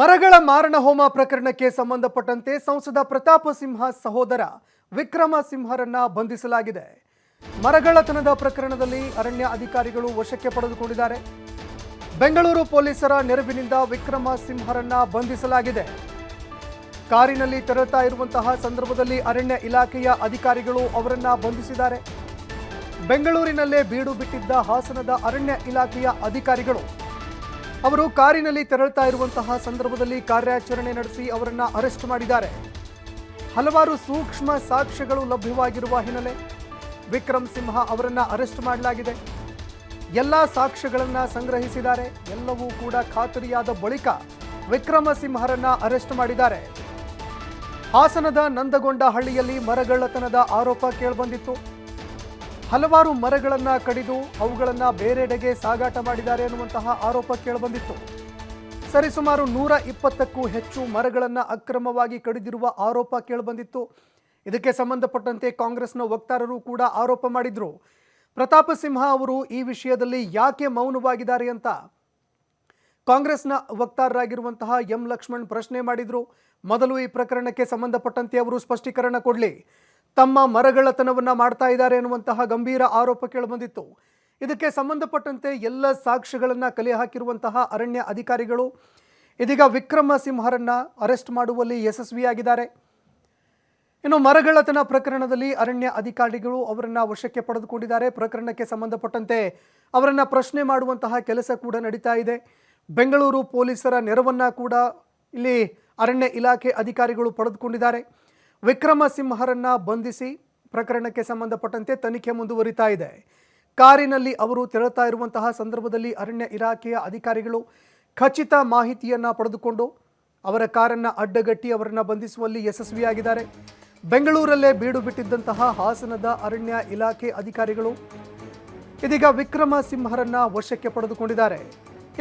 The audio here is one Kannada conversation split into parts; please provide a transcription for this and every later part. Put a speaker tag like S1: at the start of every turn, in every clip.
S1: ಮರಗಳ ಮಾರಣ ಹೋಮ ಪ್ರಕರಣಕ್ಕೆ ಸಂಬಂಧಪಟ್ಟಂತೆ ಸಂಸದ ಪ್ರತಾಪ ಸಿಂಹ ಸಹೋದರ ವಿಕ್ರಮ ಸಿಂಹರನ್ನ ಬಂಧಿಸಲಾಗಿದೆ. ಮರಗಳತನದ ಪ್ರಕರಣದಲ್ಲಿ ಅರಣ್ಯ ಅಧಿಕಾರಿಗಳು ವಶಕ್ಕೆ ಪಡೆದುಕೊಂಡಿದ್ದಾರೆ. ಬೆಂಗಳೂರು ಪೊಲೀಸರ ನೆರವಿನಿಂದ ವಿಕ್ರಮ ಸಿಂಹರನ್ನ ಬಂಧಿಸಲಾಗಿದೆ. ಕಾರಿನಲ್ಲಿ ತೆರಳುತ್ತಾ ಇರುವಂತಹ ಸಂದರ್ಭದಲ್ಲಿ ಅರಣ್ಯ ಇಲಾಖೆಯ ಅಧಿಕಾರಿಗಳು ಅವರನ್ನ ಬಂಧಿಸಿದ್ದಾರೆ. ಬೆಂಗಳೂರಿನಲ್ಲೇ ಬೀಡು ಬಿಟ್ಟಿದ್ದ ಹಾಸನದ ಅರಣ್ಯ ಇಲಾಖೆಯ ಅಧಿಕಾರಿಗಳು ಅವರು ಕಾರಿನಲ್ಲಿ ತೆರಳುತ್ತಾ ಇರುವಂತಹ ಸಂದರ್ಭದಲ್ಲಿ ಕಾರ್ಯಾಚರಣೆ ನಡೆಸಿ ಅವರನ್ನ ಅರೆಸ್ಟ್ ಮಾಡಿದ್ದಾರೆ. ಹಲವಾರು ಸೂಕ್ಷ್ಮ ಸಾಕ್ಷ್ಯಗಳು ಲಭ್ಯವಾಗಿರುವ ಹಿನ್ನೆಲೆ ವಿಕ್ರಮ್ ಸಿಂಹ ಅವರನ್ನ ಅರೆಸ್ಟ್ ಮಾಡಲಾಗಿದೆ. ಎಲ್ಲ ಸಾಕ್ಷ್ಯಗಳನ್ನ ಸಂಗ್ರಹಿಸಿದ್ದಾರೆ. ಎಲ್ಲವೂ ಕೂಡ ಖಾತರಿಯಾದ ಬಳಿಕ ವಿಕ್ರಮ ಸಿಂಹರನ್ನ ಅರೆಸ್ಟ್ ಮಾಡಿದ್ದಾರೆ. ಹಾಸನದ ನಂದಗೊಂಡ ಹಳ್ಳಿಯಲ್ಲಿ ಮರಗಳ್ಳತನದ ಆರೋಪ ಕೇಳಿಬಂದಿತ್ತು. ಹಲವಾರು ಮರಗಳನ್ನು ಕಡಿದು ಅವುಗಳನ್ನು ಬೇರೆಡೆಗೆ ಸಾಗಾಟ ಮಾಡಿದ್ದಾರೆ ಅನ್ನುವಂತಹ ಆರೋಪ ಕೇಳಿಬಂದಿತ್ತು. ಸರಿಸುಮಾರು ನೂರ ಇಪ್ಪತ್ತಕ್ಕೂ ಹೆಚ್ಚು ಮರಗಳನ್ನು ಅಕ್ರಮವಾಗಿ ಕಡಿದಿರುವ ಆರೋಪ ಕೇಳಿಬಂದಿತ್ತು. ಇದಕ್ಕೆ ಸಂಬಂಧಪಟ್ಟಂತೆ ಕಾಂಗ್ರೆಸ್ನ ವಕ್ತಾರರು ಕೂಡ ಆರೋಪ ಮಾಡಿದ್ರು. ಪ್ರತಾಪ ಸಿಂಹ ಅವರು ಈ ವಿಷಯದಲ್ಲಿ ಯಾಕೆ ಮೌನವಾಗಿದ್ದಾರೆ ಅಂತ. ಕಾಂಗ್ರೆಸ್ನ ವಕ್ತಾರರಾಗಿರುವಂತಹ ಎಂ ಲಕ್ಷ್ಮಣ್ ಪ್ರಶ್ನೆ ಮಾಡಿದ್ರು. ಮೊದಲು ಈ ಪ್ರಕರಣಕ್ಕೆ ಸಂಬಂಧಪಟ್ಟಂತೆ ಅವರು ಸ್ಪಷ್ಟೀಕರಣ ಕೊಡಲಿ. ತಮ್ಮ ಮರಗಳತನವನ್ನು ಮಾಡ್ತಾ ಇದ್ದಾರೆ ಎನ್ನುವಂತಹ ಗಂಭೀರ ಆರೋಪ ಕೇಳಿಬಂದಿತ್ತು. ಇದಕ್ಕೆ ಸಂಬಂಧಪಟ್ಟಂತೆ ಎಲ್ಲ ಸಾಕ್ಷ್ಯಗಳನ್ನು ಕಲೆ ಹಾಕಿರುವಂತಹ ಅರಣ್ಯ ಅಧಿಕಾರಿಗಳು, ಇದೀಗ ವಿಕ್ರಮ ಸಿಂಹರನ್ನ ಅರೆಸ್ಟ್ ಮಾಡುವಲ್ಲಿ ಯಶಸ್ವಿಯಾಗಿದ್ದಾರೆ. ಇನ್ನು ಮರಗಳತನ ಪ್ರಕರಣದಲ್ಲಿ ಅರಣ್ಯ ಅಧಿಕಾರಿಗಳು ಅವರನ್ನು ವಶಕ್ಕೆ ಪಡೆದುಕೊಂಡಿದ್ದಾರೆ. ಪ್ರಕರಣಕ್ಕೆ ಸಂಬಂಧಪಟ್ಟಂತೆ ಅವರನ್ನು ಪ್ರಶ್ನೆ ಮಾಡುವಂತಹ ಕೆಲಸ ಕೂಡ ನಡೀತಾ ಇದೆ. ಬೆಂಗಳೂರು ಪೊಲೀಸರ ನೆರವನ್ನ ಕೂಡ ಇಲ್ಲಿ ಅರಣ್ಯ ಇಲಾಖೆ ಅಧಿಕಾರಿಗಳು ಪಡೆದುಕೊಂಡಿದ್ದಾರೆ. ವಿಕ್ರಮ ಸಿಂಹರನ್ನ ಬಂಧಿಸಿ ಪ್ರಕರಣಕ್ಕೆ ಸಂಬಂಧಪಟ್ಟಂತೆ ತನಿಖೆ ಮುಂದುವರಿತಾ ಇದೆ. ಕಾರಿನಲ್ಲಿ ಅವರು ತೆರಳುತ್ತಾ ಇರುವಂತಹ ಸಂದರ್ಭದಲ್ಲಿ ಅರಣ್ಯ ಇಲಾಖೆಯ ಅಧಿಕಾರಿಗಳು ಖಚಿತ ಮಾಹಿತಿಯನ್ನು ಪಡೆದುಕೊಂಡು ಅವರ ಕಾರನ್ನ ಅಡ್ಡಗಟ್ಟಿ ಅವರನ್ನು ಬಂಧಿಸುವಲ್ಲಿ ಯಶಸ್ವಿಯಾಗಿದ್ದಾರೆ. ಬೆಂಗಳೂರಲ್ಲೇ ಬೀಡು ಬಿಟ್ಟಿದ್ದಂತಹ ಹಾಸನದ ಅರಣ್ಯ ಇಲಾಖೆ ಅಧಿಕಾರಿಗಳು ಇದೀಗ ವಿಕ್ರಮ ಸಿಂಹರನ್ನ ವಶಕ್ಕೆ ಪಡೆದುಕೊಂಡಿದ್ದಾರೆ.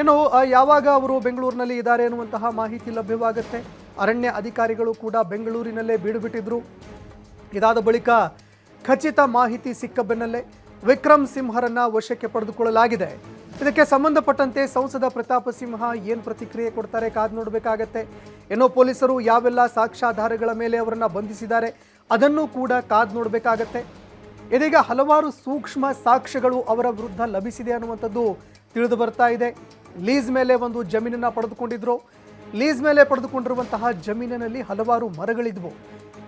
S1: ಇನ್ನು ಯಾವಾಗ ಅವರು ಬೆಂಗಳೂರಿನಲ್ಲಿ ಇದ್ದಾರೆ ಎನ್ನುವಂತಹ ಮಾಹಿತಿ ಲಭ್ಯವಾಗುತ್ತೆ. ಅರಣ್ಯ ಅಧಿಕಾರಿಗಳು ಕೂಡ ಬೆಂಗಳೂರಿನಲ್ಲೇ ಬೀಡು ಬಿಟ್ಟಿದ್ರು ಇದಾದ ಬಳಿಕ ಖಚಿತ ಮಾಹಿತಿ ಸಿಕ್ಕ ಬೆನ್ನಲ್ಲೇ ವಿಕ್ರಮ್ ಸಿಂಹರನ್ನ ವಶಕ್ಕೆ ಪಡೆದುಕೊಳ್ಳಲಾಗಿದೆ. ಇದಕ್ಕೆ ಸಂಬಂಧಪಟ್ಟಂತೆ ಸಂಸದ ಪ್ರತಾಪ ಸಿಂಹ ಏನು ಪ್ರತಿಕ್ರಿಯೆ ಕೊಡ್ತಾರೆ ಕಾದು ನೋಡಬೇಕಾಗತ್ತೆ. ಏನೋ ಪೊಲೀಸರು ಯಾವೆಲ್ಲ ಸಾಕ್ಷ್ಯಾಧಾರಗಳ ಮೇಲೆ ಅವರನ್ನು ಬಂಧಿಸಿದ್ದಾರೆ ಅದನ್ನು ಕೂಡ ಕಾದು ನೋಡಬೇಕಾಗತ್ತೆ. ಇದೀಗ ಹಲವಾರು ಸೂಕ್ಷ್ಮ ಸಾಕ್ಷ್ಯಗಳು ಅವರ ವಿರುದ್ಧ ಲಭಿಸಿದೆ ಅನ್ನುವಂಥದ್ದು ತಿಳಿದು ಬರ್ತಾ ಇದೆ. ಲೀಸ್ ಮೇಲೆ ಒಂದು ಜಮೀನನ್ನ ಪಡೆದುಕೊಂಡಿದ್ರು. ಲೀಸ್ ಮೇಲೆ ಪಡೆದುಕೊಂಡಿರುವಂತಹ ಜಮೀನಿನಲ್ಲಿ ಹಲವಾರು ಮರಗಳಿದ್ವು.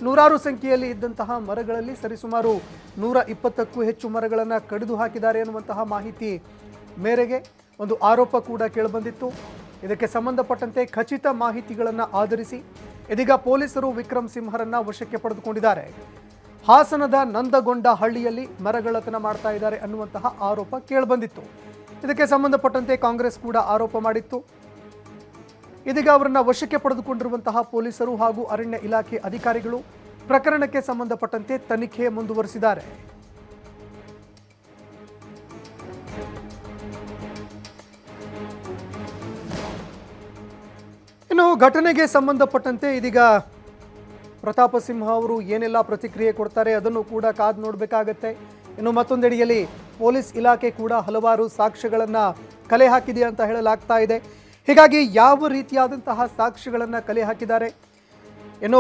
S1: ನೂರಾರು ಸಂಖ್ಯೆಯಲ್ಲಿ ಇದ್ದಂತಹ ಮರಗಳಲ್ಲಿ ಸರಿಸುಮಾರು ನೂರ ಇಪ್ಪತ್ತಕ್ಕೂ ಹೆಚ್ಚು ಮರಗಳನ್ನು ಕಡಿದು ಹಾಕಿದ್ದಾರೆ ಎನ್ನುವಂತಹ ಮಾಹಿತಿ ಮೇರೆಗೆ ಒಂದು ಆರೋಪ ಕೂಡ ಕೇಳಿಬಂದಿತ್ತು. ಇದಕ್ಕೆ ಸಂಬಂಧಪಟ್ಟಂತೆ ಖಚಿತ ಮಾಹಿತಿಗಳನ್ನು ಆಧರಿಸಿ ಇದೀಗ ಪೊಲೀಸರು ವಿಕ್ರಮ್ ಸಿಂಹರನ್ನ ವಶಕ್ಕೆ ಪಡೆದುಕೊಂಡಿದ್ದಾರೆ. ಹಾಸನದ ನಂದಗೊಂಡ ಹಳ್ಳಿಯಲ್ಲಿ ಮರಗಳತನ ಮಾಡ್ತಾ ಇದ್ದಾರೆ ಅನ್ನುವಂತಹ ಆರೋಪ ಕೇಳಿಬಂದಿತ್ತು. ಇದಕ್ಕೆ ಸಂಬಂಧಪಟ್ಟಂತೆ ಕಾಂಗ್ರೆಸ್ ಕೂಡ ಆರೋಪ ಮಾಡಿತ್ತು. ಇದೀಗ ಅವರನ್ನ ವಶಕ್ಕೆ ಪಡೆದುಕೊಂಡಿರುವಂತಹ ಪೊಲೀಸರು ಹಾಗೂ ಅರಣ್ಯ ಇಲಾಖೆ ಅಧಿಕಾರಿಗಳು ಪ್ರಕರಣಕ್ಕೆ ಸಂಬಂಧಪಟ್ಟಂತೆ ತನಿಖೆ ಮುಂದುವರಿಸಿದ್ದಾರೆ. ಇನ್ನು ಘಟನೆಗೆ ಸಂಬಂಧಪಟ್ಟಂತೆ ಇದೀಗ ಪ್ರತಾಪ ಸಿಂಹ ಅವರು ಏನೆಲ್ಲ ಪ್ರತಿಕ್ರಿಯೆ ಕೊಡ್ತಾರೆ ಅದನ್ನು ಕೂಡ ಕಾದು ನೋಡಬೇಕಾಗತ್ತೆ. ಇನ್ನು ಮತ್ತೊಂದೆಡೆಯಲ್ಲಿ ಪೊಲೀಸ್ ಇಲಾಖೆ ಕೂಡ ಹಲವಾರು ಸಾಕ್ಷ್ಯಗಳನ್ನು ಕಲೆ ಹಾಕಿದೆ ಅಂತ ಹೇಳಲಾಗ್ತಾ ಇದೆ. ಹೀಗಾಗಿ ಯಾವ ರೀತಿಯಾದಂತಹ ಸಾಕ್ಷಿಗಳನ್ನು ಕಲೆ ಹಾಕಿದ್ದಾರೆ? ಏನು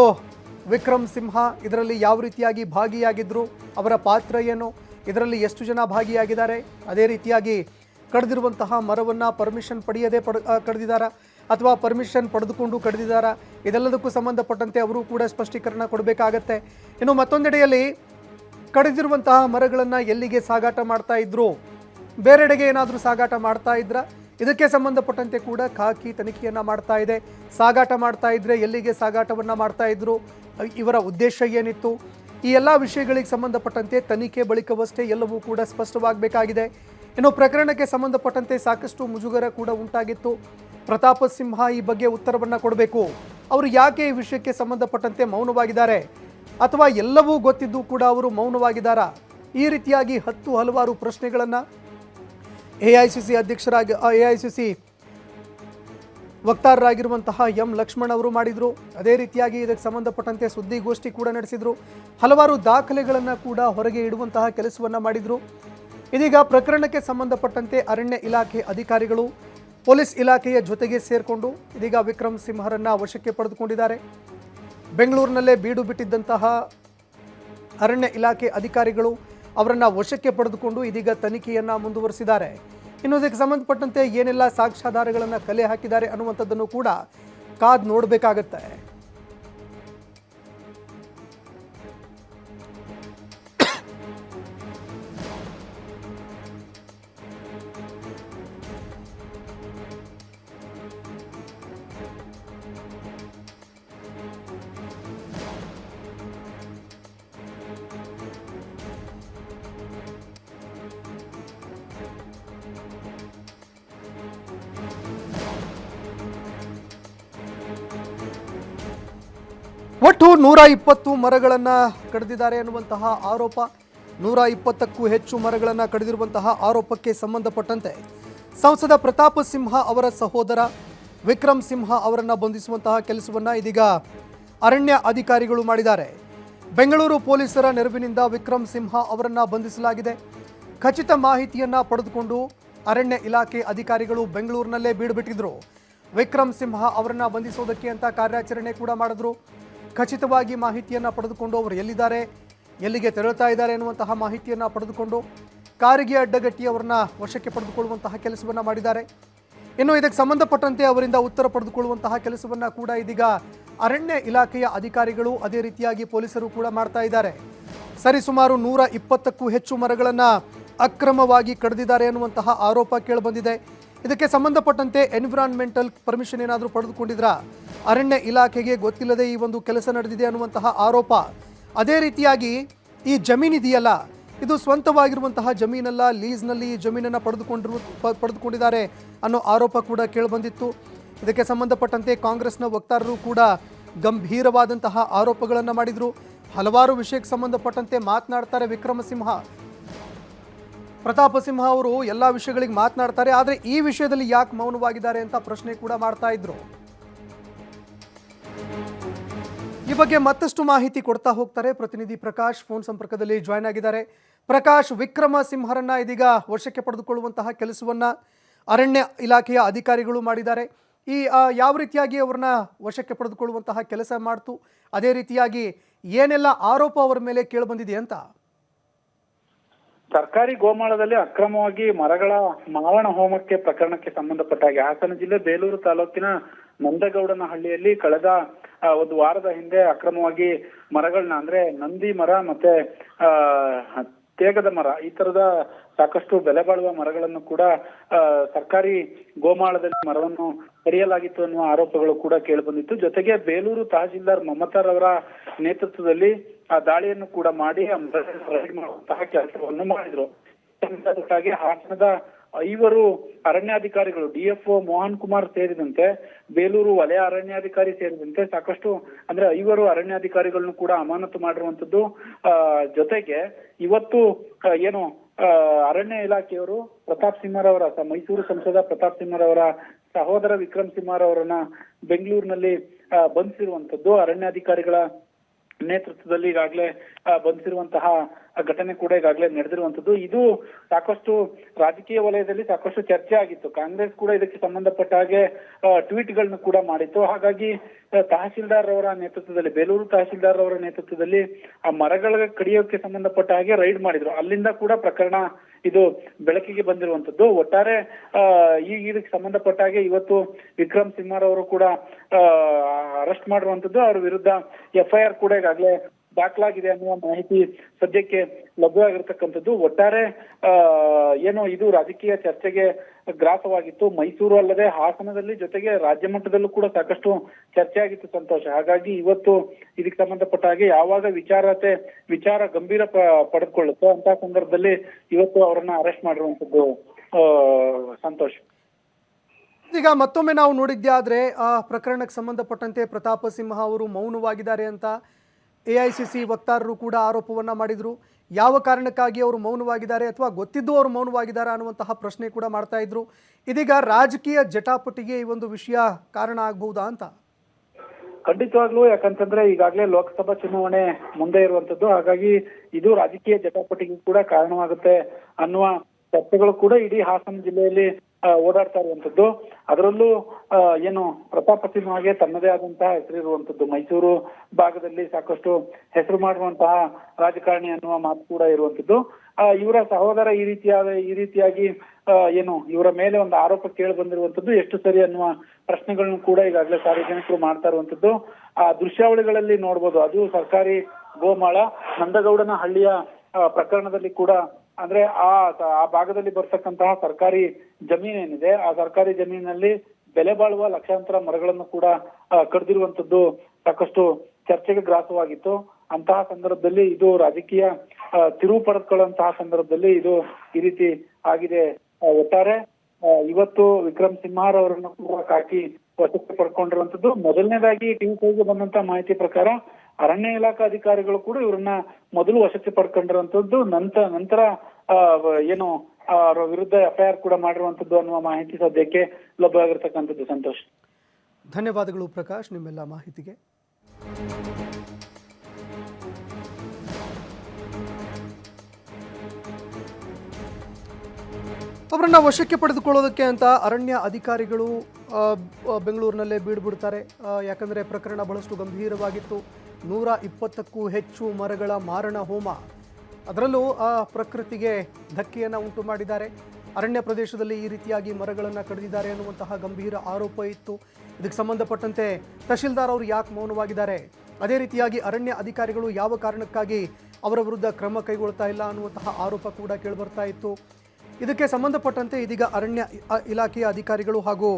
S1: ವಿಕ್ರಮ್ ಸಿಂಹ ಇದರಲ್ಲಿ ಯಾವ ರೀತಿಯಾಗಿ ಭಾಗಿಯಾಗಿದ್ದರು ಅವರ ಪಾತ್ರ ಏನು? ಇದರಲ್ಲಿ ಎಷ್ಟು ಜನ ಭಾಗಿಯಾಗಿದ್ದಾರೆ? ಅದೇ ರೀತಿಯಾಗಿ ಕಡಿದಿರುವಂತಹ ಮರವನ್ನು ಪರ್ಮಿಷನ್ ಪಡೆಯದೇ ಪಡ ಕಡ್ದಿದ್ದಾರಾ? ಅಥವಾ ಪರ್ಮಿಷನ್ ಪಡೆದುಕೊಂಡು ಕಡಿದಿದ್ದಾರಾ? ಇದೆಲ್ಲದಕ್ಕೂ ಸಂಬಂಧಪಟ್ಟಂತೆ ಅವರು ಕೂಡ ಸ್ಪಷ್ಟೀಕರಣ ಕೊಡಬೇಕಾಗತ್ತೆ. ಇನ್ನು ಮತ್ತೊಂದೆಡೆಯಲ್ಲಿ ಕಡಿದಿರುವಂತಹ ಮರಗಳನ್ನು ಎಲ್ಲಿಗೆ ಸಾಗಾಟ ಮಾಡ್ತಾ ಇದ್ರು? ಬೇರೆಡೆಗೆ ಏನಾದರೂ ಸಾಗಾಟ ಮಾಡ್ತಾ ಇದ್ರ? ಇದಕ್ಕೆ ಸಂಬಂಧಪಟ್ಟಂತೆ ಕೂಡ ಖಾಕಿ ತನಿಖೆಯನ್ನು ಮಾಡ್ತಾ ಇದೆ. ಸಾಗಾಟ ಮಾಡ್ತಾ ಇದ್ರೆ ಎಲ್ಲಿಗೆ ಸಾಗಾಟವನ್ನು ಮಾಡ್ತಾ ಇದ್ರು? ಇವರ ಉದ್ದೇಶ ಏನಿತ್ತು? ಈ ಎಲ್ಲ ವಿಷಯಗಳಿಗೆ ಸಂಬಂಧಪಟ್ಟಂತೆ ತನಿಖೆ ಬಳಿಕವಷ್ಟೇ ಎಲ್ಲವೂ ಕೂಡ ಸ್ಪಷ್ಟವಾಗಬೇಕಾಗಿದೆ. ಇನ್ನು ಪ್ರಕರಣಕ್ಕೆ ಸಂಬಂಧಪಟ್ಟಂತೆ ಸಾಕಷ್ಟು ಮುಜುಗರ ಕೂಡ ಉಂಟಾಗಿತ್ತು. ಪ್ರತಾಪ ಸಿಂಹ ಈ ಬಗ್ಗೆ ಉತ್ತರವನ್ನು ಕೊಡಬೇಕು. ಅವರು ಯಾಕೆ ಈ ವಿಷಯಕ್ಕೆ ಸಂಬಂಧಪಟ್ಟಂತೆ ಮೌನವಾಗಿದ್ದಾರೆ? ಅಥವಾ ಎಲ್ಲವೂ ಗೊತ್ತಿದ್ದು ಕೂಡ ಅವರು ಮೌನವಾಗಿದ್ದಾರಾ? ಈ ರೀತಿಯಾಗಿ ಹತ್ತು ಹಲವಾರು ಪ್ರಶ್ನೆಗಳನ್ನು ಎ ಐ ಸಿ ಸಿ ಅಧ್ಯಕ್ಷರಾಗಿ ಎ ಐ ಸಿ ಸಿ ವಕ್ತಾರರಾಗಿರುವಂತಹ ಎಂ ಲಕ್ಷ್ಮಣ್ ಅವರು ಮಾಡಿದರು. ಅದೇ ರೀತಿಯಾಗಿ ಇದಕ್ಕೆ ಸಂಬಂಧಪಟ್ಟಂತೆ ಸುದ್ದಿಗೋಷ್ಠಿ ಕೂಡ ನಡೆಸಿದರು. ಹಲವಾರು ದಾಖಲೆಗಳನ್ನು ಕೂಡ ಹೊರಗೆ ಇಡುವಂತಹ ಕೆಲಸವನ್ನು ಮಾಡಿದರು. ಇದೀಗ ಪ್ರಕರಣಕ್ಕೆ ಸಂಬಂಧಪಟ್ಟಂತೆ ಅರಣ್ಯ ಇಲಾಖೆ ಅಧಿಕಾರಿಗಳು ಪೊಲೀಸ್ ಇಲಾಖೆಯ ಜೊತೆಗೆ ಸೇರಿಕೊಂಡು ಇದೀಗ ವಿಕ್ರಮ್ ಸಿಂಹರನ್ನ ವಶಕ್ಕೆ ಪಡೆದುಕೊಂಡಿದ್ದಾರೆ. ಬೆಂಗಳೂರಿನಲ್ಲೇ ಬೀಡು ಬಿಟ್ಟಿದ್ದಂತಹ ಅರಣ್ಯ ಇಲಾಖೆ ಅಧಿಕಾರಿಗಳು ಅವರನ್ನ ವಶಕ್ಕೆ ಪಡೆದುಕೊಂಡು ಇದೀಗ ತನಿಖೆಯನ್ನು ಮುಂದುವರಿಸಿದ್ದಾರೆ. ಇನ್ನು ಇದಕ್ಕೆ ಸಂಬಂಧಪಟ್ಟಂತೆ ಏನೆಲ್ಲ ಸಾಕ್ಷ್ಯಾಧಾರಗಳನ್ನು ಕಲೆ ಹಾಕಿದ್ದಾರೆ ಅನ್ನುವಂಥದ್ದನ್ನು ಕೂಡ ಕಾದ್ ನೋಡಬೇಕಾಗತ್ತೆ. ಒಟ್ಟು ನೂರ ಇಪ್ಪತ್ತು ಮರಗಳನ್ನು ಕಡಿದಿದ್ದಾರೆ ಎನ್ನುವಂತಹ ಆರೋಪ. ನೂರ ಇಪ್ಪತ್ತಕ್ಕೂ ಹೆಚ್ಚು ಮರಗಳನ್ನು ಕಡಿದಿರುವಂತಹ ಆರೋಪಕ್ಕೆ ಸಂಬಂಧಪಟ್ಟಂತೆ ಸಂಸದ ಪ್ರತಾಪ ಸಿಂಹ ಅವರ ಸಹೋದರ ವಿಕ್ರಮ್ ಸಿಂಹ ಅವರನ್ನು ಬಂಧಿಸುವಂತಹ ಕೆಲಸವನ್ನು ಇದೀಗ ಅರಣ್ಯ ಅಧಿಕಾರಿಗಳು ಮಾಡಿದ್ದಾರೆ. ಬೆಂಗಳೂರು ಪೊಲೀಸರ ನೆರವಿನಿಂದ ವಿಕ್ರಮ್ ಸಿಂಹ ಅವರನ್ನು ಬಂಧಿಸಲಾಗಿದೆ. ಖಚಿತ ಮಾಹಿತಿಯನ್ನ ಪಡೆದುಕೊಂಡು ಅರಣ್ಯ ಇಲಾಖೆ ಅಧಿಕಾರಿಗಳು ಬೆಂಗಳೂರಿನಲ್ಲೇ ಬೀಡುಬಿಟ್ಟಿದ್ರು. ವಿಕ್ರಮ್ ಸಿಂಹ ಅವರನ್ನು ಬಂಧಿಸೋದಕ್ಕೆ ಅಂತ ಕಾರ್ಯಾಚರಣೆ ಕೂಡ ಮಾಡಿದ್ರು. ಖಚಿತವಾಗಿ ಮಾಹಿತಿಯನ್ನು ಪಡೆದುಕೊಂಡು ಅವರು ಎಲ್ಲಿದ್ದಾರೆ, ಎಲ್ಲಿಗೆ ತೆರಳುತ್ತಾ ಇದ್ದಾರೆ ಎನ್ನುವಂತಹ ಮಾಹಿತಿಯನ್ನು ಪಡೆದುಕೊಂಡು ಕಾರಿಗೆ ಅಡ್ಡಗಟ್ಟಿ ಅವರನ್ನ ವಶಕ್ಕೆ ಪಡೆದುಕೊಳ್ಳುವಂತಹ ಕೆಲಸವನ್ನು ಮಾಡಿದ್ದಾರೆ. ಇನ್ನು ಇದಕ್ಕೆ ಸಂಬಂಧಪಟ್ಟಂತೆ ಅವರಿಂದ ಉತ್ತರ ಪಡೆದುಕೊಳ್ಳುವಂತಹ ಕೆಲಸವನ್ನು ಕೂಡ ಇದೀಗ ಅರಣ್ಯ ಇಲಾಖೆಯ ಅಧಿಕಾರಿಗಳು ಅದೇ ರೀತಿಯಾಗಿ ಪೊಲೀಸರು ಕೂಡ ಮಾಡ್ತಾ ಇದ್ದಾರೆ. ಸರಿಸುಮಾರು ನೂರ ಇಪ್ಪತ್ತಕ್ಕೂ ಹೆಚ್ಚು ಮರಗಳನ್ನು ಅಕ್ರಮವಾಗಿ ಕಡಿದಿದ್ದಾರೆ ಎನ್ನುವಂತಹ ಆರೋಪ ಕೇಳಿಬಂದಿದೆ. ಇದಕ್ಕೆ ಸಂಬಂಧಪಟ್ಟಂತೆ ಎನ್ವಿರಾನ್ಮೆಂಟಲ್ ಪರ್ಮಿಷನ್ ಏನಾದರೂ ಪಡೆದುಕೊಂಡಿದ್ರಾ? ಅರಣ್ಯ ಇಲಾಖೆಗೆ ಗೊತ್ತಿಲ್ಲದೆ ಈ ಒಂದು ಕೆಲಸ ನಡೆದಿದೆ ಅನ್ನುವಂತಹ ಆರೋಪ. ಅದೇ ರೀತಿಯಾಗಿ ಈ ಜಮೀನಿದೆಯಲ್ಲ ಇದು ಸ್ವಂತವಾಗಿರುವಂತಹ ಜಮೀನಲ್ಲ, ಲೀಸ್ನಲ್ಲಿ ಈ ಜಮೀನನ್ನು ಪಡೆದುಕೊಂಡಿರು ಪಡೆದುಕೊಂಡಿದ್ದಾರೆ ಅನ್ನೋ ಆರೋಪ ಕೂಡ ಕೇಳಿಬಂದಿತ್ತು. ಇದಕ್ಕೆ ಸಂಬಂಧಪಟ್ಟಂತೆ ಕಾಂಗ್ರೆಸ್ನ ವಕ್ತಾರರು ಕೂಡ ಗಂಭೀರವಾದಂತಹ ಆರೋಪಗಳನ್ನು ಮಾಡಿದರು. ಹಲವಾರು ವಿಷಯಕ್ಕೆ ಸಂಬಂಧಪಟ್ಟಂತೆ ಮಾತನಾಡ್ತಾರೆ ವಿಕ್ರಮಸಿಂಹ. ಪ್ರತಾಪ ಸಿಂಹ ಅವರು ಎಲ್ಲ ವಿಷಯಗಳಿಗೆ ಮಾತನಾಡ್ತಾರೆ, ಆದರೆ ಈ ವಿಷಯದಲ್ಲಿ ಯಾಕೆ ಮೌನವಾಗಿದ್ದಾರೆ ಅಂತ ಪ್ರಶ್ನೆ ಕೂಡ ಮಾಡ್ತಾ ಇದ್ರು. ಈ ಬಗ್ಗೆ ಮತ್ತಷ್ಟು ಮಾಹಿತಿ ಕೊಡ್ತಾ ಹೋಗ್ತಾರೆ ಪ್ರತಿನಿಧಿ ಪ್ರಕಾಶ್, ಫೋನ್ ಸಂಪರ್ಕದಲ್ಲಿ ಜಾಯ್ನ್ ಆಗಿದ್ದಾರೆ. ಪ್ರಕಾಶ್, ವಿಕ್ರಮ ಸಿಂಹರನ್ನ ಇದೀಗ ವಶಕ್ಕೆ ಪಡೆದುಕೊಳ್ಳುವಂತಹ ಕೆಲಸವನ್ನ ಅರಣ್ಯ ಇಲಾಖೆಯ ಅಧಿಕಾರಿಗಳು ಮಾಡಿದ್ದಾರೆ. ಈ ಯಾವ ರೀತಿಯಾಗಿ ಅವ್ರನ್ನ ವಶಕ್ಕೆ ಪಡೆದುಕೊಳ್ಳುವಂತಹ ಕೆಲಸ ಮಾಡ್ತು, ಅದೇ ರೀತಿಯಾಗಿ ಏನೆಲ್ಲ ಆರೋಪ ಅವರ ಮೇಲೆ ಕೇಳಿಬಂದಿದೆ ಅಂತ?
S2: ಸರ್ಕಾರಿ ಗೋಮಾಳದಲ್ಲಿ ಅಕ್ರಮವಾಗಿ ಮರಗಳ ಮಾರಣ ಹೋಮಕ್ಕೆ ಪ್ರಕರಣಕ್ಕೆ ಸಂಬಂಧಪಟ್ಟ ಹಾಗೆ ಹಾಸನ ಜಿಲ್ಲೆ ಬೇಲೂರು ತಾಲೂಕಿನ ನಂದಗೌಡನ ಹಳ್ಳಿಯಲ್ಲಿ ಕಳೆದ ಒಂದು ವಾರದ ಹಿಂದೆ ಅಕ್ರಮವಾಗಿ ಮರಗಳನ್ನ, ಅಂದ್ರೆ ನಂದಿ ಮರ ಮತ್ತೆ ತೇಗದ ಮರ, ಈ ತರದ ಸಾಕಷ್ಟು ಬೆಲೆ ಬಾಳುವ ಮರಗಳನ್ನು ಕೂಡ ಸರ್ಕಾರಿ ಗೋಮಾಳದಲ್ಲಿ ಮರವನ್ನು ಕಡಿಯಲಾಗಿತ್ತು ಅನ್ನುವ ಆರೋಪಗಳು ಕೂಡ ಕೇಳಿಬಂದಿತ್ತು. ಜೊತೆಗೆ ಬೇಲೂರು ತಹಶೀಲ್ದಾರ್ ಮಮತಾರ್ ಅವರ ನೇತೃತ್ವದಲ್ಲಿ ಆ ದಾಳಿಯನ್ನು ಕೂಡ ಮಾಡಿ ಮಾಡುವಂತಹ ಕೆಲಸವನ್ನು ಮಾಡಿದ್ರು. ಹಾಸನದ ಐವರು ಅರಣ್ಯಾಧಿಕಾರಿಗಳು ಡಿಎಫ್ಒ ಮೋಹನ್ ಕುಮಾರ್ ಸೇರಿದಂತೆ, ಬೇಲೂರು ವಲಯ ಅರಣ್ಯಾಧಿಕಾರಿ ಸೇರಿದಂತೆ ಸಾಕಷ್ಟು, ಅಂದ್ರೆ ಐವರು ಅರಣ್ಯಾಧಿಕಾರಿಗಳನ್ನು ಕೂಡ ಅಮಾನತು ಮಾಡಿರುವಂತದ್ದು ಜೊತೆಗೆ ಇವತ್ತು ಏನು ಅರಣ್ಯ ಇಲಾಖೆಯವರು ಪ್ರತಾಪ್ ಸಿಂಹರವರ ಮೈಸೂರು ಸಂಸದ ಪ್ರತಾಪ್ ಸಿಂಹರವರ ಸಹೋದರ ವಿಕ್ರಮ್ ಸಿಂಹರವರನ್ನ ಬೆಂಗಳೂರಿನಲ್ಲಿ ಬಂಧಿಸಿರುವಂತದ್ದು ಅರಣ್ಯಾಧಿಕಾರಿಗಳ ನೇತೃತ್ವದಲ್ಲಿ ಈಗಾಗಲೇ ಬಂಧಿಸಿರುವಂತಹ ಘಟನೆ ಕೂಡ ಈಗಾಗಲೇ ನಡೆದಿರುವಂತದ್ದು. ಇದು ಸಾಕಷ್ಟು ರಾಜಕೀಯ ವಲಯದಲ್ಲಿ ಸಾಕಷ್ಟು ಚರ್ಚೆ ಆಗಿತ್ತು. ಕಾಂಗ್ರೆಸ್ ಕೂಡ ಇದಕ್ಕೆ ಸಂಬಂಧಪಟ್ಟ ಹಾಗೆ ಟ್ವೀಟ್ಗಳನ್ನು ಕೂಡ ಮಾಡಿತ್ತು. ಹಾಗಾಗಿ ತಹಸೀಲ್ದಾರ್ ಅವರ ನೇತೃತ್ವದಲ್ಲಿ, ಬೇಲೂರು ತಹಸೀಲ್ದಾರ್ ಅವರ ನೇತೃತ್ವದಲ್ಲಿ ಆ ಮರಗಳ ಕಡಿಯೋಕೆ ಸಂಬಂಧಪಟ್ಟ ಹಾಗೆ ರೈಡ್ ಮಾಡಿದ್ರು. ಅಲ್ಲಿಂದ ಕೂಡ ಪ್ರಕರಣ ಇದು ಬೆಳಕಿಗೆ ಬಂದಿರುವಂತದ್ದು. ಒಟ್ಟಾರೆ ಈ ಇದಕ್ಕೆ ಸಂಬಂಧಪಟ್ಟ ಹಾಗೆ ಇವತ್ತು ವಿಕ್ರಮ್ ಸಿಂಹರವರು ಕೂಡ ಅರೆಸ್ಟ್ ಮಾಡಿರುವಂತದ್ದು. ಅವರ ವಿರುದ್ಧ ಎಫ್ಐಆರ್ ಕೂಡ ಈಗಾಗಲೇ ದಾಖಲಾಗಿದೆ ಅನ್ನುವ ಮಾಹಿತಿ ಸದ್ಯಕ್ಕೆ ಲಭ್ಯವಾಗಿರ್ತಕ್ಕಂಥದ್ದು. ಒಟ್ಟಾರೆ ಏನು ಇದು ರಾಜಕೀಯ ಚರ್ಚೆಗೆ ಗ್ರಾಸವಾಗಿತ್ತು. ಮೈಸೂರು ಅಲ್ಲದೆ ಹಾಸನದಲ್ಲಿ ಜೊತೆಗೆ ರಾಜ್ಯ ಮಟ್ಟದಲ್ಲೂ ಕೂಡ ಸಾಕಷ್ಟು ಚರ್ಚೆ ಆಗಿತ್ತು ಸಂತೋಷ. ಹಾಗಾಗಿ ಇವತ್ತು ಇದಕ್ಕೆ ಸಂಬಂಧಪಟ್ಟ ಹಾಗೆ ಯಾವಾಗ ವಿಚಾರತೆ, ವಿಚಾರ ಗಂಭೀರ ಪಡೆದುಕೊಳ್ಳುತ್ತೋ ಅಂತ ಸಂದರ್ಭದಲ್ಲಿ ಇವತ್ತು ಅವರನ್ನ ಅರೆಸ್ಟ್ ಮಾಡಿರುವಂತದ್ದು ಸಂತೋಷ್.
S1: ಈಗ ಮತ್ತೊಮ್ಮೆ ನಾವು ನೋಡಿದ್ದೆ ಆದ್ರೆ ಆ ಪ್ರಕರಣಕ್ಕೆ ಸಂಬಂಧಪಟ್ಟಂತೆ ಪ್ರತಾಪ ಸಿಂಹ ಅವರು ಮೌನವಾಗಿದ್ದಾರೆ ಅಂತ ಎ ಐ ವಕ್ತಾರರು ಕೂಡ ಆರೋಪವನ್ನು ಮಾಡಿದರು. ಯಾವ ಕಾರಣಕ್ಕಾಗಿ ಅವರು ಮೌನವಾಗಿದ್ದಾರೆ ಅಥವಾ ಗೊತ್ತಿದ್ದು ಅವರು ಮೌನವಾಗಿದ್ದಾರೆ ಅನ್ನುವಂತಹ ಪ್ರಶ್ನೆ ಕೂಡ ಮಾಡ್ತಾ ಇದ್ರು. ಇದೀಗ ರಾಜಕೀಯ ಜಟಾಪಟಿಗೆ ಈ ಒಂದು ವಿಷಯ ಕಾರಣ ಆಗ್ಬಹುದಾ ಅಂತ?
S2: ಖಂಡಿತವಾಗ್ಲೂ, ಯಾಕಂತಂದ್ರೆ ಈಗಾಗಲೇ ಲೋಕಸಭಾ ಚುನಾವಣೆ ಮುಂದೆ ಇರುವಂತದ್ದು. ಹಾಗಾಗಿ ಇದು ರಾಜಕೀಯ ಜಟಾಪಟಿಗೂ ಕೂಡ ಕಾರಣವಾಗುತ್ತೆ ಅನ್ನುವ ಚರ್ಚೆಗಳು ಕೂಡ ಇಡೀ ಹಾಸನ ಜಿಲ್ಲೆಯಲ್ಲಿ ಓಡಾಡ್ತಾ ಇರುವಂತದ್ದು ಅದರಲ್ಲೂ ಏನು ಪ್ರತಾಪ ಸಿಂಹಗೆ ತನ್ನದೇ ಆದಂತಹ ಹೆಸರಿರುವಂತದ್ದು ಮೈಸೂರು ಭಾಗದಲ್ಲಿ ಸಾಕಷ್ಟು ಹೆಸರು ಮಾಡುವಂತಹ ರಾಜಕಾರಣಿ ಅನ್ನುವ ಮಾತು ಕೂಡ ಇರುವಂತದ್ದು ಆ, ಇವರ ಸಹೋದರ ಈ ರೀತಿಯಾದ ಈ ರೀತಿಯಾಗಿ ಏನು ಇವರ ಮೇಲೆ ಒಂದು ಆರೋಪ ಕೇಳಿ ಬಂದಿರುವಂತದ್ದು ಎಷ್ಟು ಸರಿ ಅನ್ನುವ ಪ್ರಶ್ನೆಗಳನ್ನು ಕೂಡ ಈಗಾಗಲೇ ಸಾರ್ವಜನಿಕರು ಮಾಡ್ತಾ ಇರುವಂತದ್ದು ಆ ದೃಶ್ಯಾವಳಿಗಳಲ್ಲಿ ನೋಡ್ಬೋದು. ಅದು ಸರ್ಕಾರಿ ಗೋಮಾಳ. ನಂದಗೌಡನ ಹಳ್ಳಿಯ ಪ್ರಕರಣದಲ್ಲಿ ಕೂಡ ಅಂದ್ರೆ ಆ ಆ ಭಾಗದಲ್ಲಿ ಬರ್ತಕ್ಕಂತಹ ಸರ್ಕಾರಿ ಜಮೀನೇನಿದೆ ಆ ಸರ್ಕಾರಿ ಜಮೀನಿನಲ್ಲಿ ಬೆಲೆ ಬಾಳುವ ಲಕ್ಷಾಂತರ ಮರಗಳನ್ನು ಕೂಡ ಕಡ್ದಿರುವಂತದ್ದು ಸಾಕಷ್ಟು ಚರ್ಚೆಗೆ ಗ್ರಾಸವಾಗಿತ್ತು. ಅಂತಹ ಸಂದರ್ಭದಲ್ಲಿ ಇದು ರಾಜಕೀಯ ತಿರುವು ಪಡೆದುಕೊಳ್ಳುವಂತಹ ಸಂದರ್ಭದಲ್ಲಿ ಇದು ಈ ರೀತಿ ಆಗಿದೆ. ಒಟ್ಟಾರೆ ಇವತ್ತು ವಿಕ್ರಮ್ ಸಿಂಹಾರ್ ಅವರನ್ನು ಕೂಡ ಕಾಕಿ ವಶಕ್ಕೆ ಪಡ್ಕೊಂಡಿರುವಂತದ್ದು. ಮೊದಲನೇದಾಗಿ ಟಿವಿ ಬಂದಂತ ಮಾಹಿತಿ ಪ್ರಕಾರ ಅರಣ್ಯ ಇಲಾಖಾ ಅಧಿಕಾರಿಗಳು ಕೂಡ ಇವರನ್ನ ಮೊದಲು ವಶಕ್ಕೆ ಪಡ್ಕೊಂಡಿರುವಂತದ್ದು ನಂತರ ನಂತರ ಏನು ಅವರ ವಿರುದ್ಧ ಎಫ್ಐಆರ್ ಕೂಡ ಮಾಡಿರುವಂತದ್ದು ಅನ್ನುವ ಮಾಹಿತಿ ಸದ್ಯಕ್ಕೆ ಲಭ್ಯವಾಗಿರ್ತಕ್ಕಂಥದ್ದು. ಸಂತೋಷ್.
S1: ಧನ್ಯವಾದಗಳು ಪ್ರಕಾಶ್ ನಿಮ್ಮೆಲ್ಲ ಮಾಹಿತಿಗೆ. ಅವರನ್ನ ವಶಕ್ಕೆ ಪಡೆದುಕೊಳ್ಳೋದಕ್ಕೆ ಅಂತ ಅರಣ್ಯ ಅಧಿಕಾರಿಗಳು ಬೆಂಗಳೂರಿನಲ್ಲೇ ಬೀಡ್ಬಿಡ್ತಾರೆ. ಯಾಕಂದ್ರೆ ಪ್ರಕರಣ ಬಹಳಷ್ಟು ಗಂಭೀರವಾಗಿತ್ತು. ನೂರ ಇಪ್ಪತ್ತಕ್ಕೂ ಹೆಚ್ಚು ಮರಗಳ ಮಾರಣ ಹೋಮ. ಅದರಲ್ಲೂ ಆ ಪ್ರಕೃತಿಗೆ ಧಕ್ಕೆಯನ್ನು ಉಂಟು ಮಾಡಿದ್ದಾರೆ. ಅರಣ್ಯ ಪ್ರದೇಶದಲ್ಲಿ ಈ ರೀತಿಯಾಗಿ ಮರಗಳನ್ನು ಕಡಿದಿದ್ದಾರೆ ಅನ್ನುವಂತಹ ಗಂಭೀರ ಆರೋಪ ಇತ್ತು. ಇದಕ್ಕೆ ಸಂಬಂಧಪಟ್ಟಂತೆ ತಹಶೀಲ್ದಾರ್ ಅವರು ಯಾಕೆ ಮೌನವಾಗಿದ್ದಾರೆ? ಅದೇ ರೀತಿಯಾಗಿ ಅರಣ್ಯ ಅಧಿಕಾರಿಗಳು ಯಾವ ಕಾರಣಕ್ಕಾಗಿ ಅವರ ವಿರುದ್ಧ ಕ್ರಮ ಕೈಗೊಳ್ತಾ ಇಲ್ಲ ಅನ್ನುವಂತಹ ಆರೋಪ ಕೂಡ ಕೇಳಿಬರ್ತಾ ಇತ್ತು. ಇದಕ್ಕೆ ಸಂಬಂಧಪಟ್ಟಂತೆ ಇದೀಗ ಅರಣ್ಯ ಇಲಾಖೆಯ ಅಧಿಕಾರಿಗಳು ಹಾಗೂ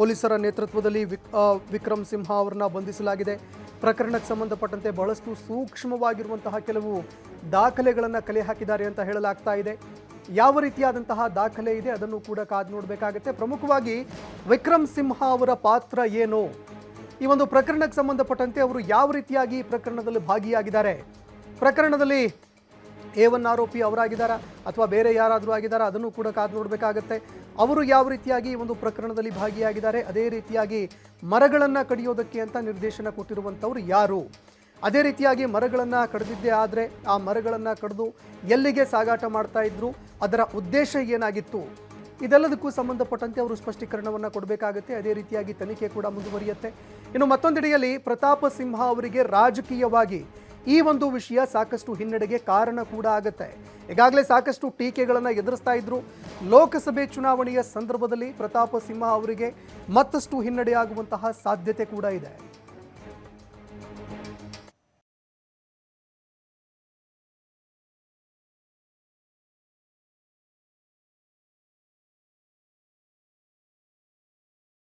S1: ಪೊಲೀಸರ ನೇತೃತ್ವದಲ್ಲಿ ವಿಕ್ ವಿಕ್ರಮ್ ಸಿಂಹ ಅವರನ್ನ ಬಂಧಿಸಲಾಗಿದೆ. ಪ್ರಕರಣಕ್ಕೆ ಸಂಬಂಧಪಟ್ಟಂತೆ ಬಹಳಷ್ಟು ಸೂಕ್ಷ್ಮವಾಗಿರುವಂತಹ ಕೆಲವು ದಾಖಲೆಗಳನ್ನು ಕಲೆ ಹಾಕಿದ್ದಾರೆ ಅಂತ ಹೇಳಲಾಗ್ತಾ ಇದೆ. ಯಾವ ರೀತಿಯಾದಂತಹ ದಾಖಲೆ ಇದೆ ಅದನ್ನು ಕೂಡ ಕಾದು ನೋಡಬೇಕಾಗುತ್ತೆ. ಪ್ರಮುಖವಾಗಿ ವಿಕ್ರಮ್ ಸಿಂಹ ಅವರ ಪಾತ್ರ ಏನು? ಈ ಒಂದು ಪ್ರಕರಣಕ್ಕೆ ಸಂಬಂಧಪಟ್ಟಂತೆ ಅವರು ಯಾವ ರೀತಿಯಾಗಿ ಈ ಪ್ರಕರಣದಲ್ಲಿ ಭಾಗಿಯಾಗಿದ್ದಾರೆ? ಪ್ರಕರಣದಲ್ಲಿ ಎ ಒನ್ ಆರೋಪಿ ಅವರಾಗಿದ್ದಾರಾ ಅಥವಾ ಬೇರೆ ಯಾರಾದರೂ ಆಗಿದ್ದಾರಾ ಅದನ್ನು ಕೂಡ ಕಾದು ನೋಡಬೇಕಾಗತ್ತೆ. ಅವರು ಯಾವ ರೀತಿಯಾಗಿ ಒಂದು ಪ್ರಕರಣದಲ್ಲಿ ಭಾಗಿಯಾಗಿದ್ದಾರೆ, ಅದೇ ರೀತಿಯಾಗಿ ಮರಗಳನ್ನು ಕಡಿಯೋದಕ್ಕೆ ಅಂತ ನಿರ್ದೇಶನ ಕೊಟ್ಟಿರುವಂಥವ್ರು ಯಾರು? ಅದೇ ರೀತಿಯಾಗಿ ಮರಗಳನ್ನು ಕಡಿದಿದ್ದೇ ಆದರೆ ಆ ಮರಗಳನ್ನು ಕಡಿದು ಎಲ್ಲಿಗೆ ಸಾಗಾಟ ಮಾಡ್ತಾ ಇದ್ರು, ಅದರ ಉದ್ದೇಶ ಏನಾಗಿತ್ತು? ಇದೆಲ್ಲದಕ್ಕೂ ಸಂಬಂಧಪಟ್ಟಂತೆ ಅವರು ಸ್ಪಷ್ಟೀಕರಣವನ್ನು ಕೊಡಬೇಕಾಗುತ್ತೆ. ಅದೇ ರೀತಿಯಾಗಿ ತನಿಖೆ ಕೂಡ ಮುಂದುವರಿಯುತ್ತೆ. ಇನ್ನು ಮತ್ತೊಂದೆಡೆಯಲ್ಲಿ ಪ್ರತಾಪ ಸಿಂಹ ಅವರಿಗೆ ರಾಜಕೀಯವಾಗಿ ಈ ಒಂದು ವಿಷಯ ಸಾಕಷ್ಟು ಹಿನ್ನಡೆಗೆ ಕಾರಣ ಕೂಡ ಆಗುತ್ತೆ. ಈಗಾಗಲೇ ಸಾಕಷ್ಟು ಟೀಕೆಗಳನ್ನು ಎದುರಿಸ್ತಾ ಇದ್ರು. ಲೋಕಸಭೆ ಚುನಾವಣೆಯ ಸಂದರ್ಭದಲ್ಲಿ ಪ್ರತಾಪ ಸಿಂಹ ಅವರಿಗೆ ಮತ್ತಷ್ಟು ಹಿನ್ನಡೆಯಾಗುವಂತಹ ಸಾಧ್ಯತೆ ಕೂಡ ಇದೆ.